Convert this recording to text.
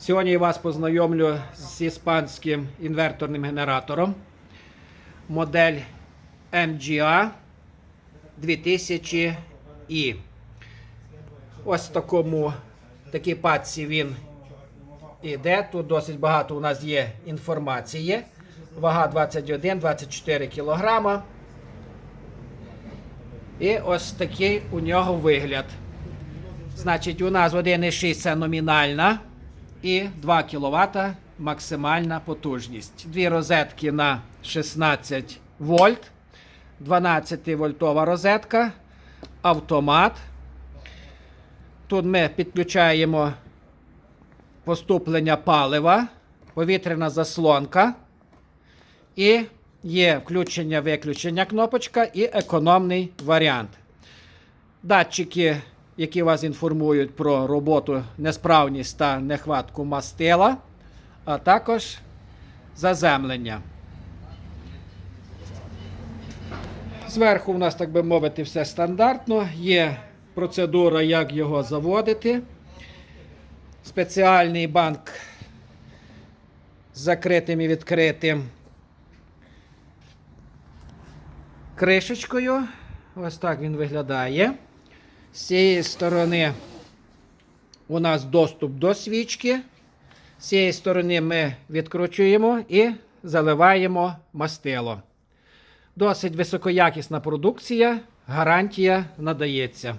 Сьогодні я вас познайомлю з іспанським інверторним генератором. Модель MGA 2000i. Ось в такому такій пачці він іде. Тут досить багато у нас є інформації. Вага 21-24 кг. І ось такий у нього вигляд. Значить, у нас 1,6 це номінальна і 2 кВт максимальна потужність. Дві розетки на 16 вольт, 12 вольтова розетка, автомат. Тут ми підключаємо поступлення палива, повітряна заслонка. І є включення-виключення кнопочка і економний варіант. Датчики, які вас інформують про роботу, несправність та нехватку мастила, а також заземлення. Зверху у нас, так би мовити, все стандартно. Є процедура, як його заводити. Спеціальний банк з закритим і відкритим кришечкою. Ось так він виглядає. З цієї сторони у нас доступ до свічки. З цієї сторони ми відкручуємо і заливаємо мастило. Досить високоякісна продукція, гарантія надається.